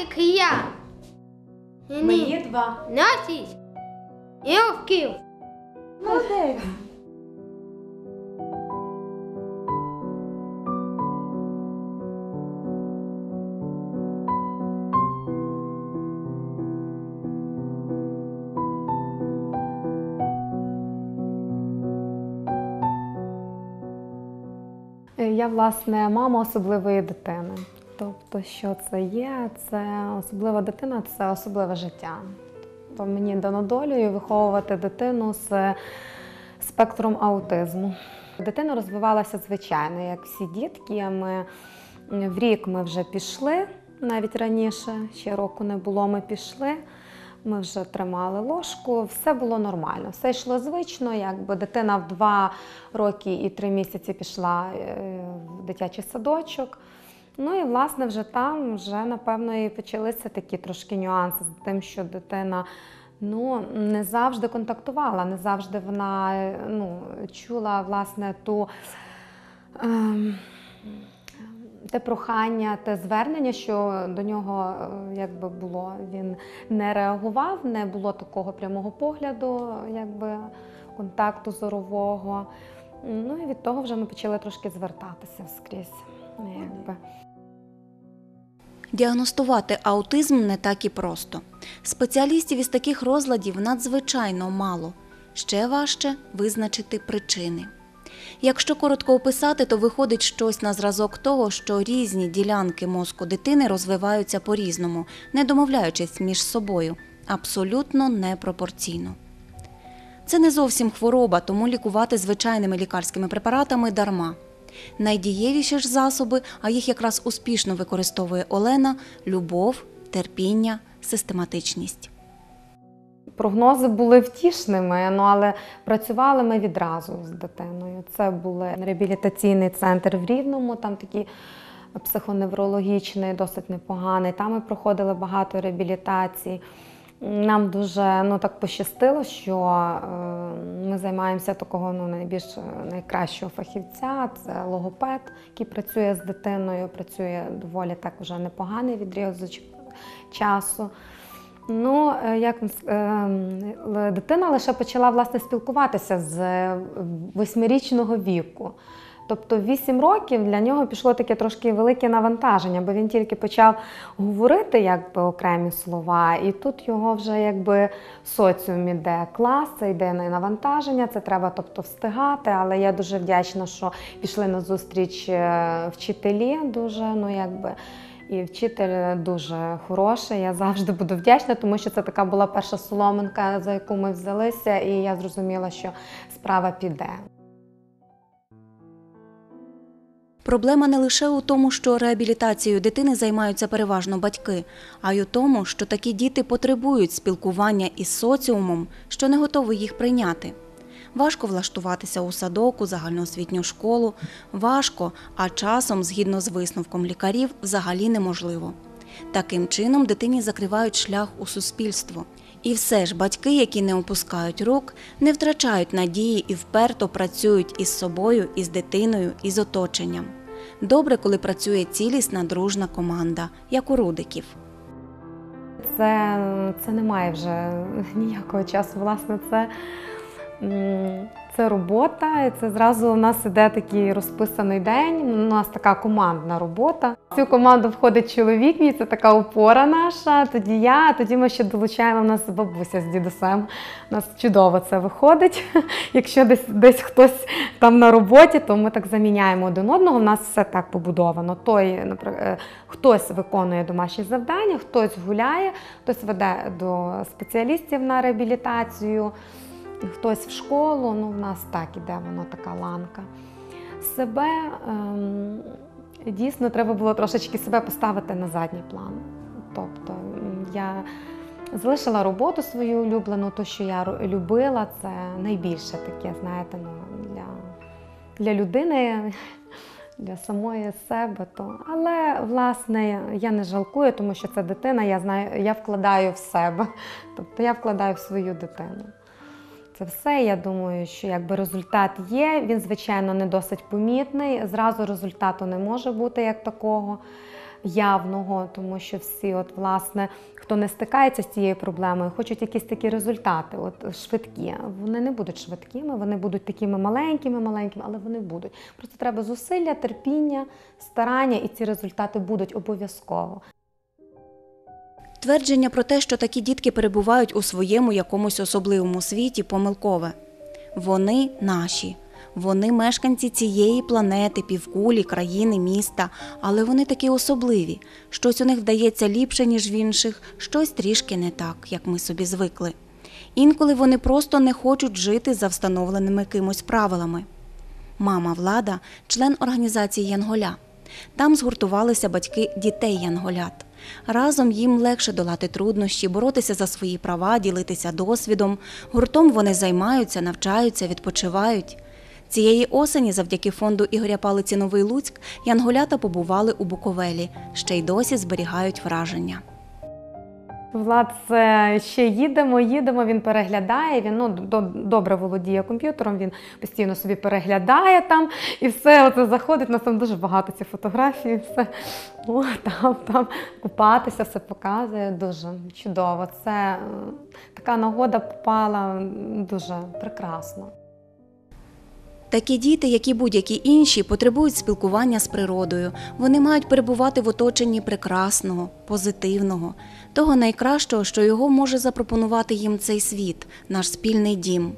А ти кия. Мені два. Носись. Я вкив. Молодець. Я, власне, мама особливої дитини. Тобто, що це є? Це особлива дитина, це особливе життя. То мені дано долею виховувати дитину з спектром аутизму. Дитина розвивалася звичайно, як всі дітки. Ми в рік ми вже пішли, навіть раніше, ще року не було, ми пішли. Ми вже тримали ложку, все було нормально, все йшло звично, якби дитина в два роки і три місяці пішла е, в дитячий садочок. Ну і власне вже там вже напевно і почалися такі трошки нюанси з тим, що дитина ну, не завжди контактувала, не завжди вона ну, чула власне ту. ем, те прохання, те звернення, що до нього е, якби було, він не реагував, не було такого прямого погляду, якби контакту зорового. Ну і від того вже ми почали трошки звертатися скрізь. Якби. Діагностувати аутизм не так і просто. Спеціалістів із таких розладів надзвичайно мало. Ще важче визначити причини. Якщо коротко описати, то виходить щось на зразок того, що різні ділянки мозку дитини розвиваються по-різному, не домовляючись між собою, абсолютно непропорційно. Це не зовсім хвороба, тому лікувати звичайними лікарськими препаратами дарма. Найдієвіші ж засоби, а їх якраз успішно використовує Олена любов, терпіння, систематичність. Прогнози були втішними, ну але працювали ми відразу з дитиною. Це був реабілітаційний центр в Рівному, там такий психоневрологічний, досить непоганий. Там ми проходили багато реабілітацій. Нам дуже ну, так пощастило, що е, ми займаємося такого ну, найбільш найкращого фахівця. Це логопед, який працює з дитиною, працює доволі так вже непоганий відрізок часу. Ну, е, як е, дитина лише почала власне спілкуватися з восьмирічного віку. Тобто в 8 років для нього пішло таке трошки велике навантаження, бо він тільки почав говорити якби окремі слова, і тут його вже якби соціум іде клас, це йде на навантаження, це треба тобто встигати. Але я дуже вдячна, що пішли на зустріч е, вчителі. Дуже ну якби. І вчитель дуже хороший. Я завжди буду вдячна, тому що це така була перша соломинка, за яку ми взялися, і я зрозуміла, що справа піде. Проблема не лише у тому, що реабілітацією дитини займаються переважно батьки, а й у тому, що такі діти потребують спілкування із соціумом, що не готовий їх прийняти. Важко влаштуватися у садок, у загальноосвітню школу. Важко, а часом, згідно з висновком лікарів, взагалі неможливо. Таким чином дитині закривають шлях у суспільство. І все ж батьки, які не опускають рук, не втрачають надії і вперто працюють із собою, із дитиною, із оточенням. Добре, коли працює цілісна дружна команда, як у рудиків. Це, це немає вже ніякого часу. Власне, це це робота, і це зразу у нас іде такий розписаний день. У нас така командна робота. В цю команду входить чоловік, мій це така опора наша. Тоді я, тоді ми ще долучаємо у нас бабуся з дідусем. У нас чудово це виходить. Якщо десь десь хтось там на роботі, то ми так заміняємо один одного. У нас все так побудовано. Той, наприклад, е, хтось виконує домашні завдання, хтось гуляє, хтось веде до спеціалістів на реабілітацію хтось в школу, ну в нас так іде, воно така ланка. Себе ем, дійсно треба було трошечки себе поставити на задній план. Тобто я залишила роботу свою улюблену, то, що я любила, це найбільше таке, знаєте, ну, для, для людини. Для самої себе, то але власне я не жалкую, тому що це дитина. Я знаю, я вкладаю в себе, тобто я вкладаю в свою дитину. Це все. Я думаю, що якби результат є. Він, звичайно, не досить помітний. Зразу результату не може бути як такого. явного, тому що всі, от, власне, хто не стикається з цією проблемою, хочуть якісь такі результати, от швидкі. Вони не будуть швидкими, вони будуть такими маленькими, маленькими, але вони будуть. Просто треба зусилля, терпіння, старання, і ці результати будуть обов'язково. Твердження про те, що такі дітки перебувають у своєму якомусь особливому світі, помилкове. Вони наші. Вони мешканці цієї планети, півкулі, країни, міста, але вони такі особливі. Щось у них вдається ліпше, ніж в інших, щось трішки не так, як ми собі звикли. Інколи вони просто не хочуть жити за встановленими кимось правилами. Мама Влада член організації Янголя. Там згуртувалися батьки дітей Янголят. Разом їм легше долати труднощі, боротися за свої права, ділитися досвідом. Гуртом вони займаються, навчаються, відпочивають. Цієї осені, завдяки фонду Ігоря Палиці Новий Луцьк, янголята побували у Буковелі, ще й досі зберігають враження. Влад ще їдемо, їдемо. Він переглядає. Він ну до- добре володіє комп'ютером. Він постійно собі переглядає там і все. Оце заходить. У нас там дуже багато цих фотографій. Все О, там, там купатися, все показує. Дуже чудово. Це така нагода попала дуже прекрасно. Такі діти, як і будь-які інші, потребують спілкування з природою. Вони мають перебувати в оточенні прекрасного, позитивного, того найкращого, що його може запропонувати їм цей світ, наш спільний дім.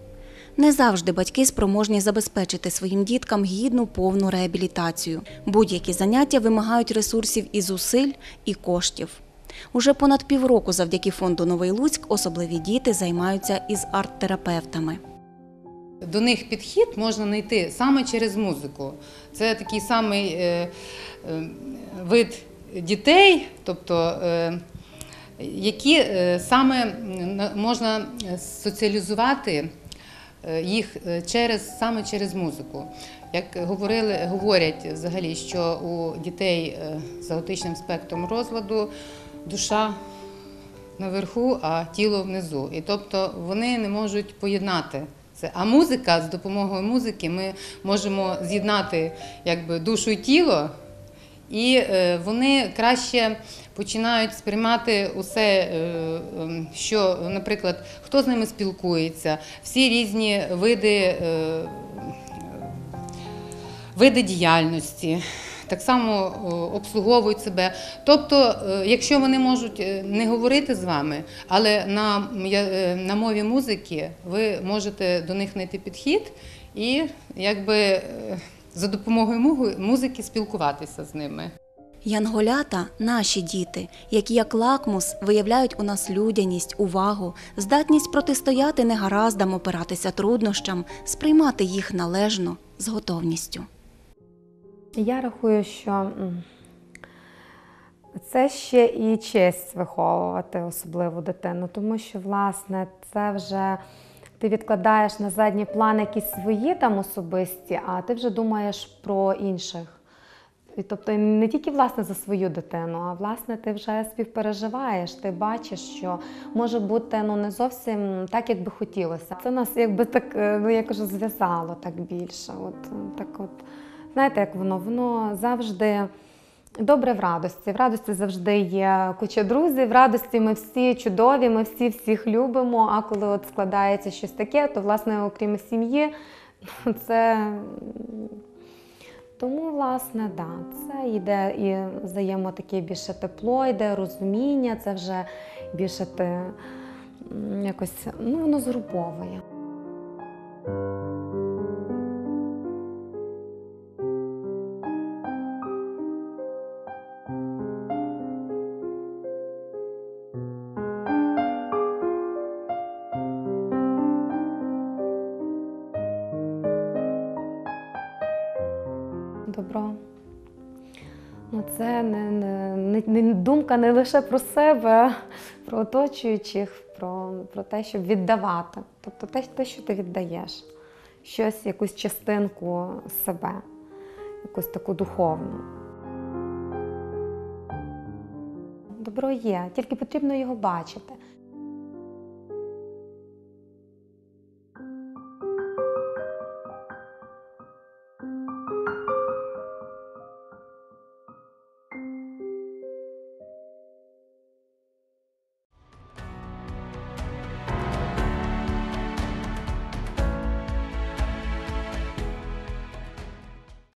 Не завжди батьки спроможні забезпечити своїм діткам гідну повну реабілітацію. Будь-які заняття вимагають ресурсів і зусиль, і коштів. Уже понад півроку завдяки фонду Новий Луцьк особливі діти займаються із арт-терапевтами. До них підхід можна знайти саме через музику. Це такий самий е, е, вид дітей, тобто, е, які саме можна соціалізувати їх через, саме через музику. Як говорили, говорять взагалі, що у дітей з аутичним спектром розладу душа наверху, а тіло внизу. І тобто вони не можуть поєднати це. А музика з допомогою музики ми можемо з'єднати якби душу і тіло, і е, вони краще починають сприймати усе, е, ем, що, наприклад, хто з ними спілкується, всі різні види. е, види діяльності, так само обслуговують себе. Тобто, е, якщо вони можуть е, не говорити з вами, але на, е, на мові музики ви можете до них знайти підхід і якби за допомогою музики спілкуватися з ними. Янголята наші діти, які як лакмус виявляють у нас людяність, увагу, здатність протистояти негараздам, опиратися труднощам, сприймати їх належно з готовністю. Я рахую, що це ще і честь виховувати особливу дитину, тому що, власне, це вже ти відкладаєш на задній план якісь свої там особисті, а ти вже думаєш про інших. І тобто не тільки власне за свою дитину, а власне ти вже співпереживаєш, ти бачиш, що може бути ну не зовсім так, як би хотілося. Це нас якби так, е, ну я кажу, зв'язало так більше. От так, от знаєте, як воно? Воно завжди. Добре в радості. В радості завжди є куча друзів. В радості ми всі чудові, ми всі всіх любимо. А коли от складається щось таке, то власне, окрім сім'ї, це тому, власне, да, це йде і взаємо таке більше тепло, йде розуміння, це вже більше ти якось ну, воно згруповує. Добро. Ну, це не, не, не, думка не лише про себе, про оточуючих, про, про те, щоб віддавати. Тобто те, те, що ти віддаєш, щось, якусь частинку себе, якусь таку духовну. Добро є, тільки потрібно його бачити.